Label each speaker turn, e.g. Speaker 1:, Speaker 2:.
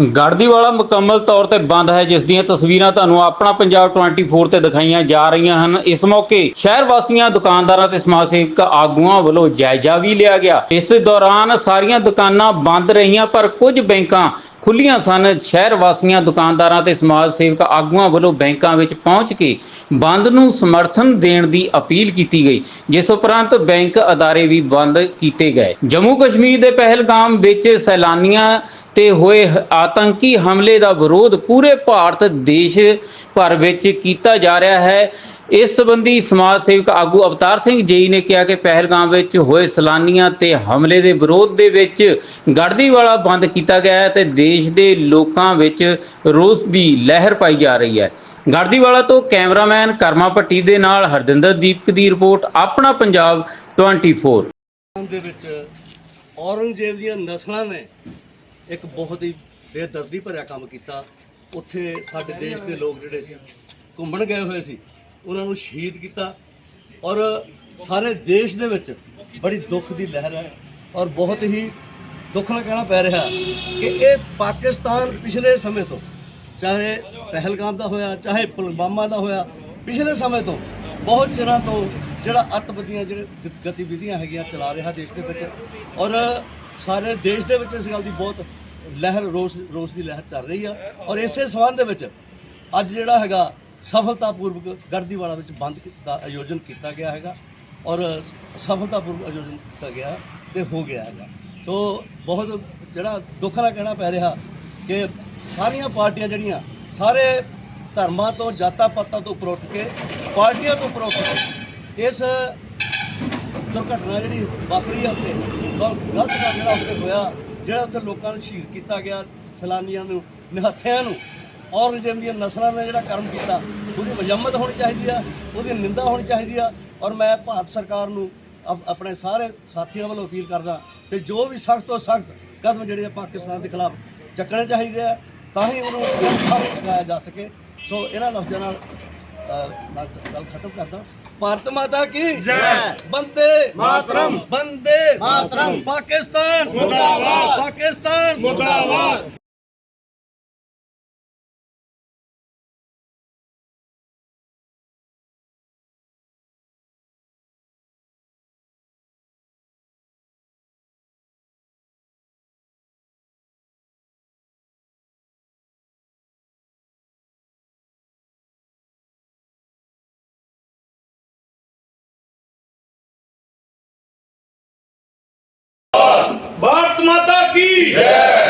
Speaker 1: ਗੜਦੀਵਾਲਾ ਮੁਕੰਮਲ ਤੌਰ ਤੇ ਬੰਦ ਹੈ, ਜਿਸ ਦੀਆਂ ਤਸਵੀਰਾਂ ਤੁਹਾਨੂੰ ਆਪਣਾ ਪੰਜਾਬ 24 ਤੇ ਦਿਖਾਈਆਂ ਜਾ ਰਹੀਆਂ ਹਨ। ਇਸ ਮੌਕੇ ਸ਼ਹਿਰ ਵਾਸੀਆਂ, ਦੁਕਾਨਦਾਰਾਂ ਤੇ ਸਮਾਜ ਸੇਵਕ ਆਗੂਆਂ ਵੱਲੋਂ ਜਾਇਜ਼ਾ ਵੀ ਲਿਆ ਗਿਆ। ਇਸ ਦੌਰਾਨ ਸਾਰੀਆਂ ਦੁਕਾਨਾਂ ਬੰਦ ਰਹੀਆਂ, ਪਰ ਕੁਝ ਬੈਂਕਾਂ ਖੁੱਲੀਆਂ ਸਨ। ਸ਼ਹਿਰ ਵਾਸੀਆਂ, ਦੁਕਾਨਦਾਰਾਂ ਤੇ ਸਮਾਜ ਸੇਵਕ ਆਗੂਆਂ ਵੱਲੋਂ ਬੈਂਕਾਂ ਵਿੱਚ ਪਹੁੰਚ ਕੇ ਬੰਦ ਨੂੰ ਸਮਰਥਨ ਦੇਣ ਦੀ ਅਪੀਲ ਕੀਤੀ ਗਈ, ਜਿਸ ਉਪਰੰਤ ਬੈਂਕ ਅਦਾਰੇ ਵੀ ਬੰਦ ਕੀਤੇ ਗਏ। ਜੰਮੂ ਕਸ਼ਮੀਰ ਦੇ ਪਹਿਲਗਾਮ ਵਿੱਚ ਸੈਲਾਨੀਆਂ ਤੇ ਹੋਏ ਆਤੰਕੀ ਹਮਲੇ ਦਾ ਵਿਰੋਧ ਪੂਰੇ ਭਾਰਤ ਦੇਸ਼ ਭਰ ਵਿੱਚ ਕੀਤਾ ਜਾ ਰਿਹਾ ਹੈ। ਇਸ ਸਬੰਧੀ ਸਮਾਜ ਸੇਵਕ ਆਗੂ ਅਵਤਾਰ ਸਿੰਘ ਜੇਈ ਨੇ ਕਿਹਾ ਕਿ ਪਹਿਲਗਾਮ ਵਿੱਚ ਹੋਏ ਸੈਲਾਨੀਆਂ ਤੇ ਹਮਲੇ ਦੇ ਵਿਰੋਧ ਦੇ ਵਿੱਚ ਗੜਦੀਵਾਲਾ ਬੰਦ ਕੀਤਾ ਗਿਆ ਹੈ ਤੇ ਦੇਸ਼ ਦੇ ਲੋਕਾਂ ਵਿੱਚ ਰੋਸ ਦੀ ਲਹਿਰ ਪਾਈ ਜਾ ਰਹੀ ਹੈ। ਗੜਦੀਵਾਲਾ ਤੋਂ ਕੈਮਰਾਮੈਨ ਕਰਮਾ ਭੱਟੀ ਦੇ ਨਾਲ ਹਰਦਿੰਦਰ ਦੀਪਕ ਦੀ ਰਿਪੋਰਟ, ਆਪਣਾ ਪੰਜਾਬ 24
Speaker 2: ਪਾਕਿਸਤਾਨ ਦੇ ਵਿੱਚ ਔਰੰਗਜ਼ੇਬ ਦੀਆਂ ਨਸਲਾਂ ਨੇ ਇੱਕ ਬਹੁਤ ਹੀ ਬੇਦਰਦੀ ਭਰਿਆ ਕੰਮ ਕੀਤਾ। ਉੱਥੇ ਸਾਡੇ ਦੇਸ਼ ਦੇ ਲੋਕ ਜਿਹੜੇ ਸੀ, ਘੁੰਮਣ ਗਏ ਹੋਏ ਸੀ। ਉਹਨਾਂ ਨੂੰ ਸ਼ਹੀਦ ਕੀਤਾ। ਔਰ ਸਾਰੇ ਦੇਸ਼ ਦੇ ਵਿੱਚ ਬੜੀ ਦੁੱਖ ਦੀ ਲਹਿਰ ਹੈ ਔਰ ਬਹੁਤ ਹੀ ਦੁੱਖ ਨਾਲ ਕਹਿਣਾ ਪੈ ਰਿਹਾ ਕਿ ਇਹ ਪਾਕਿਸਤਾਨ ਪਿਛਲੇ ਸਮੇਂ ਤੋਂ ਚਾਹੇ ਪਹਿਲਗਾਮ ਦਾ ਹੋਇਆ, ਚਾਹੇ ਪੁਲਵਾਮਾ ਦਾ ਹੋਇਆ, ਪਿਛਲੇ ਸਮੇਂ ਤੋਂ ਬਹੁਤ ਚਿਰਾਂ ਤੋਂ ਜਿਹੜਾ ਅੱਤਵਾਦੀਆਂ, ਜਿਹੜੇ ਗਤੀਵਿਧੀਆਂ ਹੈਗੀਆਂ ਚਲਾ ਰਿਹਾ ਦੇਸ਼ ਦੇ ਵਿੱਚ। ਔਰ ਸਾਰੇ ਦੇਸ਼ ਦੇ ਵਿੱਚ ਇਸ ਗੱਲ ਦੀ ਬਹੁਤ ਲਹਿਰ, ਰੋਸ ਰੋਸ ਦੀ ਲਹਿਰ ਚੱਲ ਰਹੀ ਆ। ਔਰ ਇਸੇ ਸਬੰਧ ਦੇ ਵਿੱਚ ਅੱਜ ਜਿਹੜਾ ਹੈਗਾ ਸਫਲਤਾਪੂਰਵਕ ਗੜਦੀਵਾਲਾ ਵਿੱਚ ਬੰਦ ਕੀ- ਦਾ ਆਯੋਜਨ ਕੀਤਾ ਗਿਆ ਹੈਗਾ ਔਰ ਸਫਲਤਾਪੂਰਵਕ ਆਯੋਜਨ ਕੀਤਾ ਗਿਆ ਤੇ ਹੋ ਗਿਆ ਹੈਗਾ। ਸੋ ਬਹੁਤ ਜਿਹੜਾ ਦੁੱਖ ਨਾਲ ਕਹਿਣਾ ਪੈ ਰਿਹਾ ਕਿ ਸਾਰੀਆਂ ਪਾਰਟੀਆਂ ਜਿਹੜੀਆਂ ਸਾਰੇ ਧਰਮਾਂ ਤੋਂ, ਜਾਤਾਂ ਪਾਤਾਂ ਤੋਂ ਉੱਪਰ ਉੱਠ ਕੇ ਪਾਰਟੀਆਂ ਤੋਂ ਉੱਪਰ ਉੱਠ ਕੇ ਇਸ ਦੁਰਘਟਨਾ ਜਿਹੜੀ ਵਾਪਰੀ ਆ ਉੱਥੇ ਬਹੁਤ ਗਲਤ ਕੰਮ ਜਿਹੜਾ ਉੱਥੇ ਹੋਇਆ, ਜਿਹੜਾ ਉੱਥੇ ਲੋਕਾਂ ਨੂੰ ਸ਼ਹੀਦ ਕੀਤਾ ਗਿਆ, ਸੈਲਾਨੀਆਂ ਨੂੰ, ਨਿਹੱਥਿਆਂ ਨੂੰ ਔਰੰਗਜ਼ੇਬ ਦੀਆਂ ਨਸਲਾਂ ਨੇ ਜਿਹੜਾ ਕਰਮ ਕੀਤਾ ਉਹਦੀ ਮਜੰਮਤ ਹੋਣੀ ਚਾਹੀਦੀ ਆ ਉਹਦੀ ਨਿੰਦਾ ਹੋਣੀ ਚਾਹੀਦੀ ਆ। ਔਰ ਮੈਂ ਭਾਰਤ ਸਰਕਾਰ ਨੂੰ ਆਪਣੇ ਸਾਰੇ ਸਾਥੀਆਂ ਵੱਲੋਂ ਅਪੀਲ ਕਰਦਾ ਕਿ ਜੋ ਵੀ ਸਖਤ ਤੋਂ ਸਖਤ ਕਦਮ ਜਿਹੜੇ ਆ ਪਾਕਿਸਤਾਨ ਦੇ ਖਿਲਾਫ ਚੱਕਣੇ ਚਾਹੀਦੇ ਆ ਤਾਂ ਹੀ ਉਹਨੂੰ ਕਰਾਇਆ ਜਾ ਸਕੇ। ਸੋ ਇਹਨਾਂ ਲਫ਼ਜ਼ਾਂ ਨਾਲ ਮੈਂ ਗੱਲ ਖਤਮ ਕਰਦਾ। ਭਾਰਤ ਮਾਤਾ ਕੀ? ਜੈ। ਬੰਦੇ। ਮਾਤਰਮ। ਬੰਦੇ। ਮਾਤਰਮ। ਪਾਕਿਸਤਾਨ। ਮੁਰਦਾਬਾਦ। ਪਾਕਿਸਤਾਨ। ਮੁਰਦਾਬਾਦ।
Speaker 3: माता की जय